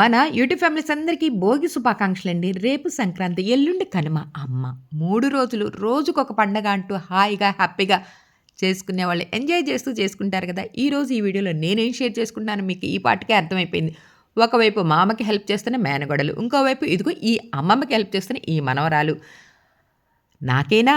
మన YouTube families అందరికీ భోగి శుభాకాంక్షలు అండి రేపు సంక్రాంతి ఎల్లుండి కనుమ. అమ్మ మూడు రోజులు రోజుకొక పండగ అంటూ హాయిగా హ్యాపీగా చేసుకునే వాళ్ళు ఎంజాయ్ చేస్తూ చేసుకుంటారు కదా. ఈరోజు ఈ వీడియోలో నేనేం షేర్ చేసుకుంటాను మీకు ఈ పాటికే అర్థమైపోయింది. ఒకవైపు మామకి హెల్ప్ చేస్తున్న మేనగొడలు ఇంకోవైపు ఇదిగో ఈ అమ్మమ్మకి హెల్ప్ చేస్తున్న ఈ మనవరాలు. నాకేనా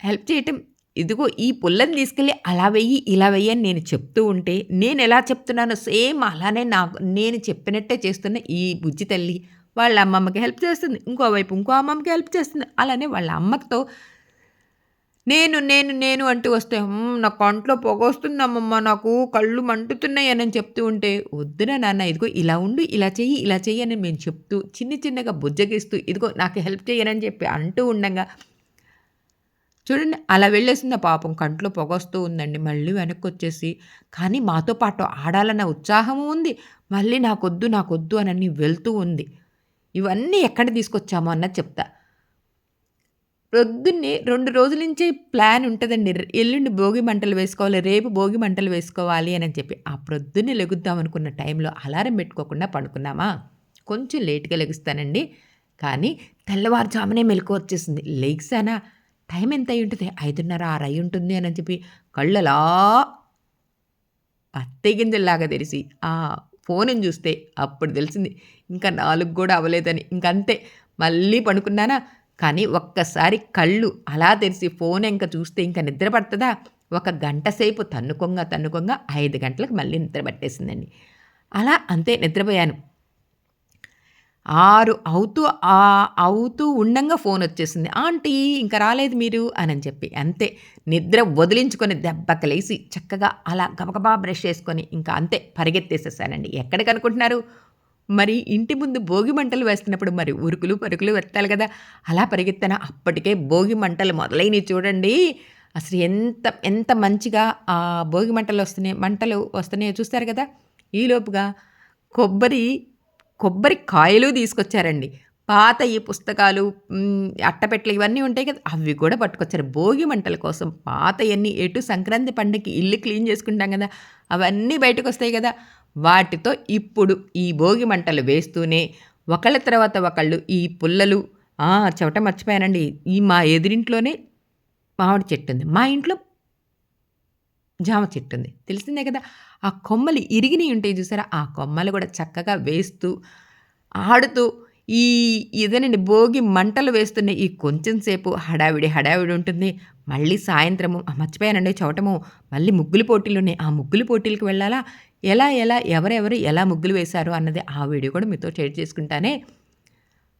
హెల్ప్ చేయటం ఇదిగో ఈ పుల్లని తీసుకెళ్ళి అలా వెయ్యి ఇలా వెయ్యి అని నేను చెప్తూ ఉంటే నేను ఎలా చెప్తున్నానో సేమ్ అలానే నాకు నేను చెప్పినట్టే చేస్తున్న ఈ బుజ్జి తల్లి వాళ్ళ అమ్మమ్మకి హెల్ప్ చేస్తుంది ఇంకోవైపు ఇంకో అమ్మమ్మకి హెల్ప్ చేస్తుంది అలానే వాళ్ళ అమ్మతో నేను నేను నేను అంటూ వస్తే నా కంట్లో పొగ వస్తుంది అమ్మమ్మ నాకు కళ్ళు మంటుతున్నాయి అని చెప్తూ ఉంటే వద్దున నాన్న ఇదిగో ఇలా ఉండు ఇలా చెయ్యి ఇలా చెయ్యి అని మేము చెప్తూ చిన్న చిన్నగా బుజ్జగిస్తూ ఇదిగో నాకు హెల్ప్ చేయనని చెప్పి అంటూ ఉండగా చూడండి అలా వెళ్ళేసింది. ఆ పాపం కంట్లో పొగొస్తూ ఉందండి. మళ్ళీ వెనక్కి వచ్చేసి కానీ మాతో పాటు ఆడాలన్న ఉత్సాహము ఉంది. మళ్ళీ నాకొద్దు నాకొద్దు అని వెళ్తూ ఉంది. ఇవన్నీ ఎక్కడ తీసుకొచ్చామో? అన్నది చెప్తా. ప్రొద్దున్నే రెండు రోజుల నుంచి ప్లాన్ ఉంటుందండి. ఎల్లుండి భోగి మంటలు వేసుకోవాలి రేపు భోగి మంటలు వేసుకోవాలి అని చెప్పి. ఆ ప్రొద్దున్నే లెగుద్దాం అనుకున్న టైంలో అలారం పెట్టుకోకుండా పడుకున్నామా? కొంచెం లేట్గా లెగుస్తానండి. కానీ తెల్లవారుజామునే మెలకు వచ్చేసింది. లెగ్సానా? టైం ఎంత అయి ఉంటుంది ఐదున్నర ఆరు అయి ఉంటుంది అని చెప్పి కళ్ళలా పత్తి గింజల్లాగా తెరిచి ఆ ఫోన్ చూస్తే అప్పుడు తెలిసింది ఇంకా నాలుగు కూడా అవ్వలేదని. ఇంకంతే మళ్ళీ పడుకున్నానా? కానీ ఒక్కసారి కళ్ళు అలా తెరిచి ఫోన్ ఇంకా చూస్తే ఇంకా నిద్ర పడుతుందా? ఒక గంట సేపు తన్నుకొంగ తన్నుకొంగ ఐదు గంటలకు మళ్ళీ నిద్ర పట్టేసిందండి. అలా అంతే నిద్రపోయాను. ఆరు అవుతూ ఆ అవుతూ ఉండంగా ఫోన్ వచ్చేసింది. ఆంటీ ఇంకా రాలేదు మీరు అని అని చెప్పి అంతే. నిద్ర వదిలించుకొని దెబ్బకలేసి చక్కగా అలా గబగబా బ్రష్ చేసుకొని ఇంకా అంతే పరిగెత్తేసేసానండి. ఎక్కడికి అనుకుంటున్నారు మరి ఇంటి ముందు భోగి మంటలు వేస్తున్నప్పుడు మరి ఉరుకులు పరుకులు వెత్తాలి కదా. అలా పరిగెత్తాను? అప్పటికే భోగి మంటలు మొదలైనవి చూడండి. అసలు ఎంత ఎంత మంచిగా ఆ భోగి మంటలు వస్తున్నాయి మంటలు వస్తున్నాయో చూస్తారు కదా. ఈలోపుగా కొబ్బరి కొబ్బరి కాయలు తీసుకొచ్చారండి. పాత ఈ పుస్తకాలు మ్, అట్టపెట్టలు ఇవన్నీ ఉంటాయి కదా అవి కూడా పట్టుకొచ్చారు. భోగి మంటల కోసం పాత ఇవన్నీ ఎటు సంక్రాంతి పండుగకి ఇల్లు క్లీన్ చేసుకుంటాం కదా అవన్నీ బయటకు వస్తాయి కదా. వాటితో ఇప్పుడు ఈ భోగి మంటలు వేస్తూనే ఒకళ్ళ తర్వాత ఒకళ్ళు ఈ పుల్లలు చెవట మర్చిపోయానండి. ఈ మా ఎదురింట్లోనే మామిడి చెట్టు ఉంది. మా ఇంట్లో జామ చెట్టు ఉంది తెలిసిందే కదా? ఆ కొమ్మలు ఇరిగినవి ఉంటాయి చూసారా? ఆ కొమ్మలు కూడా చక్కగా వేస్తూ ఆడుతూ ఈ ఇదేనండి భోగి మంటలు వేస్తున్న ఈ కొంచెం సేపు హడావిడి హడావిడి ఉంటుంది. మళ్ళీ సాయంత్రము మర్చిపోయానండి చవటము మళ్ళీ ముగ్గులు పోటీలు ఉన్నాయి ఆ ముగ్గులు పోటీలకు వెళ్ళాలా? ఎలా ఎలా ఎవరెవరు ఎలా ముగ్గులు వేశారు అన్నది ఆ వీడియో కూడా మీతో షేర్ చేసుకుంటానే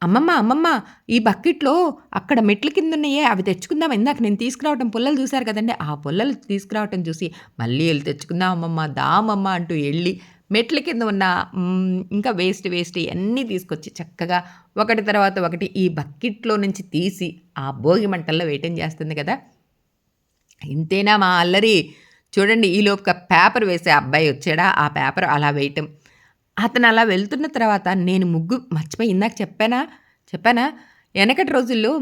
అమ్మమ్మ అమ్మమ్మ ఈ బకెట్లో అక్కడ మెట్ల కింద ఉన్నాయే అవి తెచ్చుకుందాం. ఇందాక నేను తీసుకురావటం పుల్లలు చూశారు కదండి. ఆ పుల్లలు తీసుకురావటం చూసి మళ్ళీ వెళ్ళి తెచ్చుకుందాం అమ్మమ్మ దామమ్మ అంటూ వెళ్ళి మెట్ల కింద ఉన్న ఇంకా వేస్ట్ వేస్ట్ అన్నీ తీసుకొచ్చి చక్కగా ఒకటి తర్వాత ఒకటి ఈ బకెట్లో నుంచి తీసి ఆ భోగి మంటల్లో వేయటం చేస్తుంది కదా. ఇంతేనా మా అల్లరి? చూడండి ఈలోపు ఒక పేపర్ వేసే అబ్బాయి వచ్చాడా. ఆ పేపర్ అలా వేయటం అతను అలా వెళ్తున్న తర్వాత నేను ముగ్గు మర్చిపోయి ఇందాక చెప్పానా? చెప్పానా? వెనకటి రోజుల్లో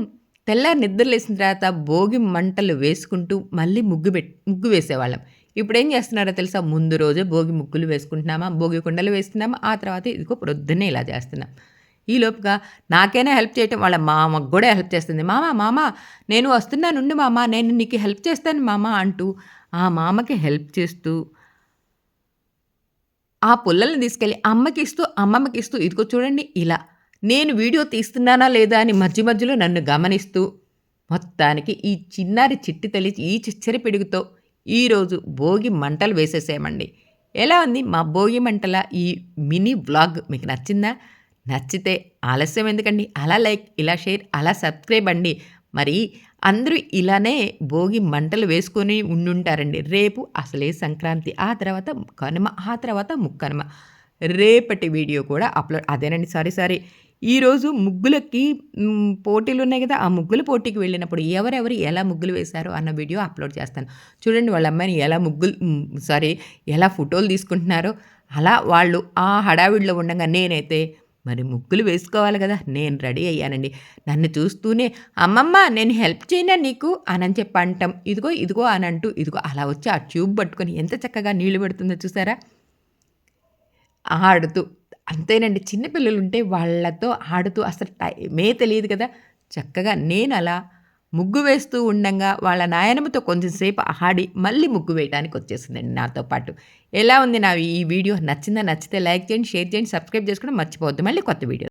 తెల్లారి నిద్రలేసిన తర్వాత భోగి మంటలు వేసుకుంటూ మళ్ళీ ముగ్గు పెట్ ముగ్గు వేసేవాళ్ళం. ఇప్పుడు ఏం చేస్తున్నారో తెలుసా? ముందు రోజే భోగి ముగ్గులు వేసుకుంటున్నామా? భోగి కుండలు వేస్తున్నామా ఆ తర్వాత ఇదిగో ప్రొద్దున్నే ఇలా చేస్తున్నాం. ఈ లోపుగా నాకైనా హెల్ప్ చేయటం వాళ్ళ మామకు కూడా హెల్ప్ చేస్తుంది. మామ మామ నేను వస్తున్నానుండి మామ నేను నీకు హెల్ప్ చేస్తాను మామ అంటూ ఆ మామకి హెల్ప్ చేస్తూ ఆ పుల్లల్ని తీసుకెళ్ళి అమ్మకి ఇస్తూ అమ్మమ్మకి ఇస్తూ ఇదిగో చూడండి ఇలా. నేను వీడియో తీస్తున్నానా లేదా అని మధ్య మధ్యలో నన్ను గమనిస్తూ మొత్తానికి ఈ చిన్నారి చిట్టి తల్లి ఈ చిచ్చరి పిడుగుతో ఈరోజు భోగి మంటలు వేసేసామండి ఎలా ఉంది మా భోగి మంటల ఈ మినీ వ్లాగ్? మీకు నచ్చిందా? నచ్చితే ఆలస్యం ఎందుకండి? అలా లైక్ ఇలా షేర్ అలా సబ్స్క్రైబ్ అండి. మరి అందరూ ఇలానే భోగి మంటలు వేసుకొని ఉండుంటారండి. రేపు అసలే సంక్రాంతి ఆ తర్వాత కనుమ ఆ తర్వాత ముక్కనుమ. రేపటి వీడియో కూడా అప్లోడ్ అదేనండి సారీ సారీ. ఈరోజు ముగ్గులకి పోటీలు ఉన్నాయి కదా ఆ ముగ్గుల పోటీకి వెళ్ళినప్పుడు ఎవరెవరు ఎలా ముగ్గులు వేశారో అన్న వీడియో అప్లోడ్ చేస్తాను. చూడండి వాళ్ళ అమ్మాయిని ఎలా ముగ్గులు సారీ ఎలా ఫోటోలు తీసుకుంటున్నారో. అలా వాళ్ళు ఆ హడావిడిలో ఉండగా నేనైతే మరి ముగ్గులు వేసుకోవాలి కదా నేను రెడీ అయ్యానండి. నన్ను చూస్తూనే అమ్మమ్మ నేను హెల్ప్ చేయనా నీకు? అని చెప్పి అంటాం ఇదిగో ఇదిగో అని అంటూ ఇదిగో అలా వచ్చి ఆ ట్యూబ్ పట్టుకొని ఎంత చక్కగా నీళ్ళు పెడుతుందో చూసారా? ఆడుతూ అంతేనండి చిన్నపిల్లలు ఉంటే వాళ్ళతో ఆడుతూ అసలు టైమే తెలియదు కదా. చక్కగా నేను అలా ముగ్గు వేస్తూ ఉండంగా వాళ్ళ నాయనమ్మతో కొంచెంసేపు ఆడి మళ్ళీ ముగ్గు వేయడానికి వచ్చేసిందండి నాతో పాటు. ఎలా ఉంది నా ఈ వీడియో? నచ్చిందా? నచ్చితే లైక్ చేయండి షేర్ చేయండి సబ్స్క్రైబ్ చేసుకోవడం మర్చిపోవద్దు. మళ్ళీ కొత్త వీడియో